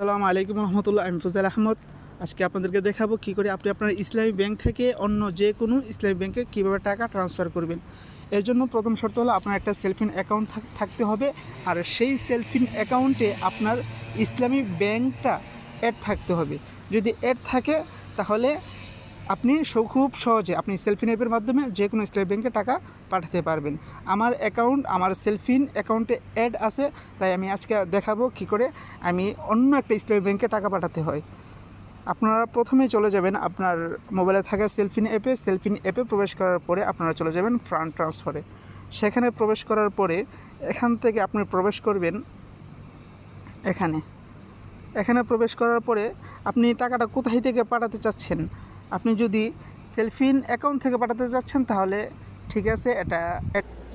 আসসালামু আলাইকুম রহমতুল্লাহ, আমি ফজল আহমদ। আজকে আপনাদেরকে দেখাবো কি করে আপনি আপনার ইসলামী ব্যাংক থেকে অন্য যে কোনো ইসলামী ব্যাংকে কীভাবে টাকা ট্রান্সফার করবেন। এর জন্য প্রথম শর্ত হলো আপনার একটা সেলফিন অ্যাকাউন্ট থাকতে হবে। আর সেই সেলফিন অ্যাকাউন্টে আপনার ইসলামী ব্যাংকটা অ্যাড থাকতে হবে। যদি অ্যাড থাকে, তাহলে আপনি খুব সহজে আপনি সেলফিন অ্যাপের মাধ্যমে যে কোনো ইসলামী ব্যাংকে টাকা পাঠাতে পারবেন। আমার অ্যাকাউন্ট আমার সেলফিন অ্যাকাউন্টে অ্যাড আছে, তাই আমি আজকে দেখাবো কি করে আমি অন্য একটা ইসলামী ব্যাংকে টাকা পাঠাতে হয়। আপনারা প্রথমে চলে যাবেন আপনার মোবাইলে থাকা সেলফিন অ্যাপে সেলফিন অ্যাপে প্রবেশ করার পরে আপনারা চলে যাবেন ফান্ড ট্রান্সফারে সেখানে প্রবেশ করার পরে এখান থেকে আপনি প্রবেশ করবেন এখানে। এখানে প্রবেশ করার পরে আপনি টাকাটা কোথায় থেকে পাঠাতে চাচ্ছেন? আপনি যদি সেলফিন অ্যাকাউন্ট থেকে পাঠাতে চাচ্ছেন তাহলে ঠিক আছে, এটা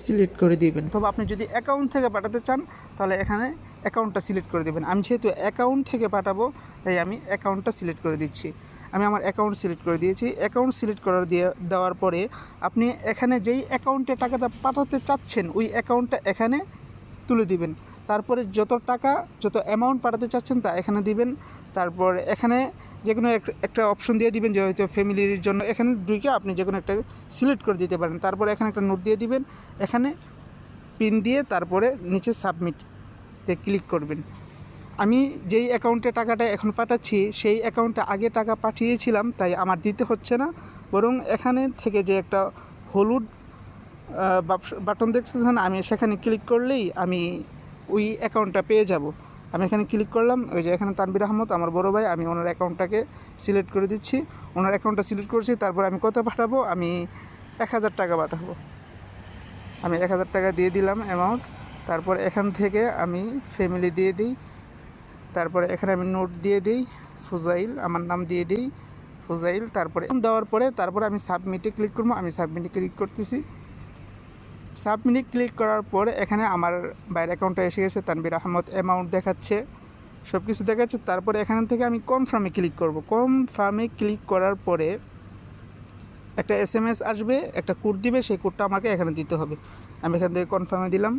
সিলেক্ট করে দিবেন। তবে আপনি যদি অ্যাকাউন্ট থেকে পাঠাতে চান, তাহলে এখানে অ্যাকাউন্টটা সিলেক্ট করে দেবেন। আমি যেহেতু অ্যাকাউন্ট থেকে পাঠাবো, তাই আমি অ্যাকাউন্টটা সিলেক্ট করে দিচ্ছি। আমি আমার অ্যাকাউন্ট সিলেক্ট করে দিয়েছি। অ্যাকাউন্ট সিলেক্ট করার দিয়ে, দেওয়ার পরে আপনি এখানে যেই অ্যাকাউন্টে টাকাটা পাঠাতে চাচ্ছেন, ওই অ্যাকাউন্টটা এখানে তুলে দিবেন। তারপরে যত টাকা, যত অ্যামাউন্ট পাঠাতে চাচ্ছেন তা এখানে দিবেন। তারপর এখানে যে কোনো এক- একটা অপশন দিয়ে দিবেন যে হয়তো ফ্যামিলির জন্য। এখানে ঢুকে আপনি যে কোনো একটা সিলেক্ট করে দিতে পারেন। তারপরে এখানে একটা নোট দিয়ে দিবেন। এখানে পিন দিয়ে তারপরে নিচে সাবমিটতে ক্লিক করবেন। আমি যেই অ্যাকাউন্টে টাকাটা এখন পাঠাচ্ছি, সেই অ্যাকাউন্টে আগে টাকা পাঠিয়েছিলাম, তাই আমার দিতে হচ্ছে না। বরং এখানে থেকে যে একটা হলুদ বাটন দেখছেন আমি সেখানে ক্লিক করলেই আমি ওই অ্যাকাউন্টটা পেয়ে যাব। আমি এখানে ক্লিক করলাম, ওই যে এখানে তানবির আহমদ, আমার বড় ভাই, আমি ওনার অ্যাকাউন্টটাকে সিলেক্ট করে দিচ্ছি। ওনার অ্যাকাউন্টটা সিলেক্ট করেছি, তারপর আমি কত পাঠাবো? আমি এক হাজার টাকা পাঠাবো। আমি এক হাজার টাকা দিয়ে দিলাম অ্যামাউন্ট তারপর এখান থেকে আমি ফ্যামিলি দিয়ে দিই। তারপরে এখানে আমি নোট দিয়ে দিই, ফুজাইল, আমার নাম দিয়ে দিই, ফুজাইল, তারপরে দেওয়ার পরে, তারপরে আমি সাবমিটে ক্লিক করব। আমি সাবমিটে ক্লিক করতেছি। সাবমিটে ক্লিক করার পর এখানে আমার বাইরের অ্যাকাউন্টে এসে গেছে তানবির আহমদ অ্যামাউন্ট দেখাচ্ছে সব কিছু দেখাচ্ছে, তারপরে এখান থেকে আমি কনফার্মে ক্লিক করব। কনফার্মে ক্লিক করার পরে একটা এস এম এস আসবে, একটা কোড দিবে, সেই কোডটা আমাকে এখানে দিতে হবে। আমি এখান থেকে কনফার্মে দিলাম।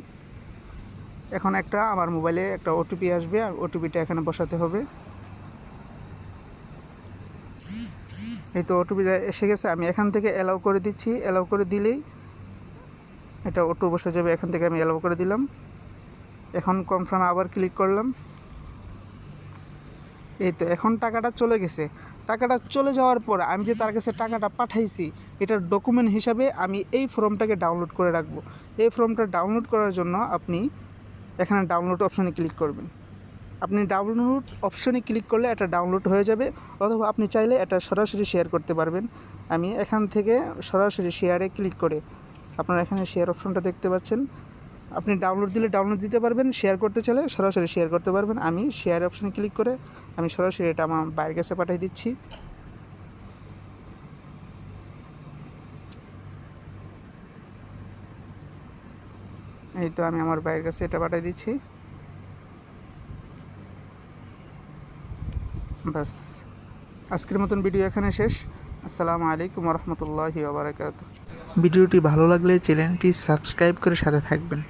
এখন একটা আমার মোবাইলে একটা ওটিপি আসবে ওটিপিটা এখানে বসাতে হবে। এই তো ওটিপি এসে গেছে, আমি এখান থেকে অ্যালাউ করে দিচ্ছি। অ্যালাউ করে দিলেই এটা অটো বসে যাবে, এখান থেকে আমি অ্যালাউ করে দিলাম। এখন কনফার্ম আবার ক্লিক করলাম। এই তো, এখন টাকাটা চলে গেছে। টাকাটা চলে যাওয়ার পর আমি যে তার কাছে টাকাটা পাঠাইছি, এটার ডকুমেন্ট হিসাবে আমি এই ফর্মটাকে ডাউনলোড করে রাখব। এই ফর্মটা ডাউনলোড করার জন্য আপনি এখানে ডাউনলোড অপশানে ক্লিক করবেন। আপনি ডাউনলোড অপশনে ক্লিক করলে এটা ডাউনলোড হয়ে যাবে, অথবা আপনি চাইলে এটা সরাসরি শেয়ার করতে পারবেন। আমি এখান থেকে সরাসরি শেয়ারে ক্লিক করে আপনারা এখানে শেয়ার অপশনটা দেখতে পাচ্ছেন। আপনি ডাউনলোড দিলে ডাউনলোড দিতে পারবেন শেয়ার করতে চাইলে সরাসরি শেয়ার করতে পারবেন। আমি শেয়ার অপশনে ক্লিক করে আমি সরাসরি এটা আমার বাইরের কাছে পাঠিয়ে দিচ্ছি। এই তো আমি আমার বাইরের কাছে এটা পাঠিয়ে দিচ্ছি। বাস আজকের মতন ভিডিও এখানে শেষ। আসসালামু আলাইকুম রহমতুল্লাহি ওবরাকাত ভিডিওটি ভালো লাগলে চ্যানেলটি সাবস্ক্রাইব করে সাথে থাকবেন।